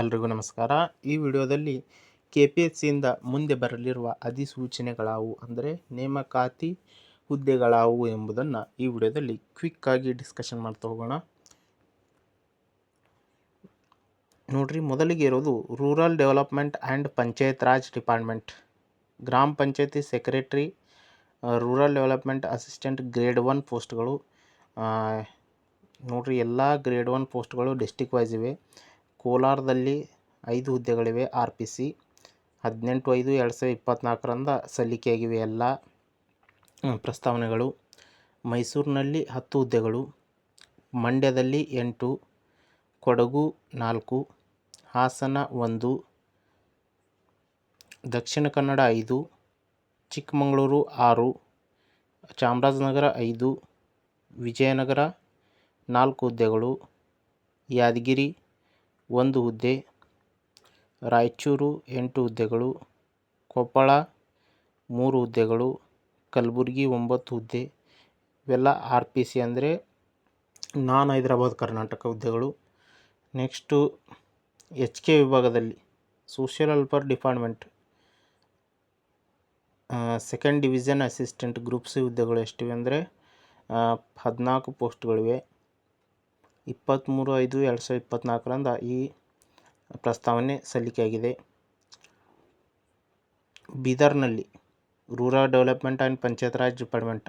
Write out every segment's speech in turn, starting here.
ಎಲ್ರಿಗೂ ನಮಸ್ಕಾರ. ಈ ವಿಡಿಯೋದಲ್ಲಿ ಕೆ ಪಿ ಎಸ್ ಸಿಯಿಂದ ಮುಂದೆ ಬರಲಿರುವ ಅಧಿಸೂಚನೆಗಳಾವು ಅಂದರೆ ನೇಮಕಾತಿ ಹುದ್ದೆಗಳಾವು ಎಂಬುದನ್ನು ಈ ವಿಡಿಯೋದಲ್ಲಿ ಕ್ವಿಕ್ಕಾಗಿ ಡಿಸ್ಕಷನ್ ಮಾಡ್ತಾ ಹೋಗೋಣ. ನೋಡ್ರಿ, ಮೊದಲಿಗೆ ಇರೋದು rural development and panchayat raj department ಗ್ರಾಮ ಪಂಚಾಯತಿ secretary rural development assistant grade one ಪೋಸ್ಟ್ಗಳು ನೋಡ್ರಿ, ಎಲ್ಲ ಗ್ರೇಡ್ ಒನ್ ಪೋಸ್ಟ್ಗಳು ಡಿಸ್ಟಿಕ್ ವೈಸ್ ಇವೆ. ಕೋಲಾರದಲ್ಲಿ ಐದು ಹುದ್ದೆಗಳಿವೆ. ಆರ್ ಪಿ ಸಿ ಹದಿನೆಂಟು ಐದು ಎರಡು ಸಾವಿರದ ಇಪ್ಪತ್ತ್ನಾಲ್ಕರಿಂದ ಸಲ್ಲಿಕೆಯಾಗಿವೆ ಎಲ್ಲ ಪ್ರಸ್ತಾವನೆಗಳು. ಮೈಸೂರಿನಲ್ಲಿ ಹತ್ತು ಹುದ್ದೆಗಳು, ಮಂಡ್ಯದಲ್ಲಿ ಎಂಟು, ಕೊಡಗು ನಾಲ್ಕು, ಹಾಸನ ಒಂದು, ದಕ್ಷಿಣ ಕನ್ನಡ ಐದು, ಚಿಕ್ಕಮಗಳೂರು ಆರು, ಚಾಮರಾಜನಗರ ಐದು, ವಿಜಯನಗರ ನಾಲ್ಕು ಹುದ್ದೆಗಳು, ಯಾದಗಿರಿ ಒಂದು ಹುದ್ದೆ, ರಾಯಚೂರು ಎಂಟು ಹುದ್ದೆಗಳು, ಕೊಪ್ಪಳ ಮೂರು ಹುದ್ದೆಗಳು, ಕಲಬುರ್ಗಿ ಒಂಬತ್ತು ಹುದ್ದೆ, ಇವೆಲ್ಲ ಆರ್ ಪಿ ಸಿ ಅಂದರೆ ನಾನ್ ಹೈದರಾಬಾದ್ ಕರ್ನಾಟಕ ಹುದ್ದೆಗಳು. ನೆಕ್ಸ್ಟು ಎಚ್ ಕೆ ವಿಭಾಗದಲ್ಲಿ social welfare department second division assistant group C ಹುದ್ದೆಗಳು ಎಷ್ಟಿವೆ ಅಂದರೆ ಹದಿನಾಲ್ಕು ಪೋಸ್ಟ್ಗಳಿವೆ. ಇಪ್ಪತ್ತ್ಮೂರು ಐದು ಎರಡು ಸಾವಿರದ ಇಪ್ಪತ್ತ್ನಾಲ್ಕರಿಂದ ಈ ಪ್ರಸ್ತಾವನೆ ಸಲ್ಲಿಕೆಯಾಗಿದೆ. ಬೀದರ್ನಲ್ಲಿ rural development and panchayat raj department,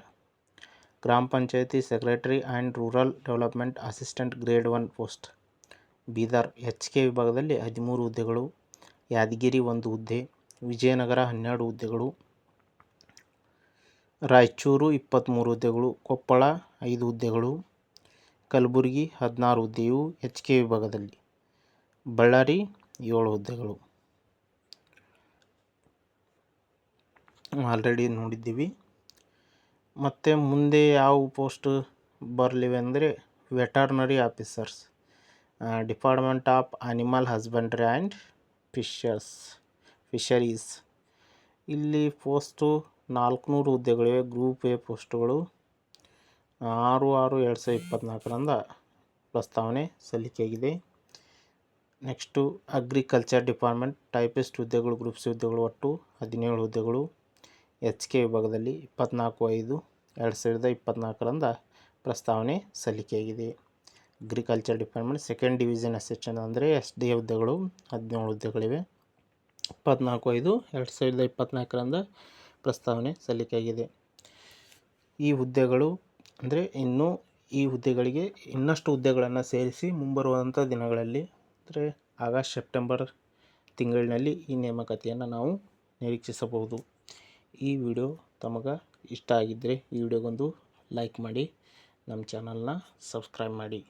ಗ್ರಾಮ ಪಂಚಾಯತಿ secretary and rural development assistant grade one post, Bidar H K ವಿಭಾಗದಲ್ಲಿ ಹದಿಮೂರು ಹುದ್ದೆಗಳು, ಯಾದಗಿರಿ ಒಂದು ಹುದ್ದೆ, ವಿಜಯನಗರ ಹನ್ನೆರಡು ಹುದ್ದೆಗಳು, ರಾಯಚೂರು ಇಪ್ಪತ್ತ್ಮೂರು ಹುದ್ದೆಗಳು, ಕೊಪ್ಪಳ ಐದು ಹುದ್ದೆಗಳು ಕಲಬುರಗಿ ಹದಿನಾರು ಹುದ್ದೆಯು ಎಚ್ ಕೆ ವಿಭಾಗದಲ್ಲಿ. ಬಳ್ಳಾರಿ ಏಳು ಹುದ್ದೆಗಳು ಆಲ್ರೆಡಿ ನೋಡಿದ್ದೀವಿ. ಮತ್ತು ಮುಂದೆ ಯಾವ ಪೋಸ್ಟ್ ಬರಲಿವೆ ಅಂದರೆ veterinary officers department of animal husbandry and fishers fisheries ಇಲ್ಲಿ ಪೋಸ್ಟು ನಾಲ್ಕುನೂರು ಹುದ್ದೆಗಳಿವೆ ಗ್ರೂಪ್ ಎ ಪೋಸ್ಟುಗಳು. ಆರು ಆರು ಎರಡು ಸಾವಿರದ ಇಪ್ಪತ್ತ್ನಾಲ್ಕರಿಂದ ಪ್ರಸ್ತಾವನೆ ಸಲ್ಲಿಕೆಯಾಗಿದೆ. ನೆಕ್ಸ್ಟು, ಅಗ್ರಿಕಲ್ಚರ್ ಡಿಪಾರ್ಟ್ಮೆಂಟ್ ಟೈಪಿಸ್ಟ್ ಹುದ್ದೆಗಳು, ಗ್ರೂಪ್ಸ್ ಹುದ್ದೆಗಳು, ಒಟ್ಟು ಹದಿನೇಳು ಹುದ್ದೆಗಳು. ಎಚ್ ಕೆ ವಿಭಾಗದಲ್ಲಿ ಇಪ್ಪತ್ತ್ನಾಲ್ಕು ಐದು, ಎರಡು ಸಾವಿರದ ಇಪ್ಪತ್ತ್ನಾಲ್ಕರಿಂದ ಪ್ರಸ್ತಾವನೆ ಸಲ್ಲಿಕೆಯಾಗಿದೆ. Agriculture department second division assistant ಅಂದರೆ ಎಸ್ ಡಿ ಹುದ್ದೆಗಳು, ಹದಿನೇಳು ಹುದ್ದೆಗಳಿವೆ. ಇಪ್ಪತ್ತ್ನಾಲ್ಕು ಐದು, ಎರಡು ಸಾವಿರದ ಇಪ್ಪತ್ತ್ನಾಲ್ಕರಿಂದ ಪ್ರಸ್ತಾವನೆ ಸಲ್ಲಿಕೆಯಾಗಿದೆ. ಈ ಹುದ್ದೆಗಳು ಅಂದರೆ ಇನ್ನೂ ಈ ಹುದ್ದೆಗಳಿಗೆ ಇನ್ನಷ್ಟು ಹುದ್ದೆಗಳನ್ನು ಸೇರಿಸಿ ಮುಂಬರುವಂಥ ದಿನಗಳಲ್ಲಿ ಅಂದರೆ ಆಗಸ್ಟ್, ಸೆಪ್ಟೆಂಬರ್ ತಿಂಗಳಿನಲ್ಲಿ ಈ ನೇಮಕಾತಿಯನ್ನು ನಾವು ನಿರೀಕ್ಷಿಸಬಹುದು. ಈ ವಿಡಿಯೋ ತಮಗೆ ಇಷ್ಟ ಆಗಿದ್ದರೆ ಈ ವಿಡಿಯೋಗೊಂದು ಲೈಕ್ ಮಾಡಿ, ನಮ್ಮ ಚಾನಲ್ನ ಸಬ್ಸ್ಕ್ರೈಬ್ ಮಾಡಿ.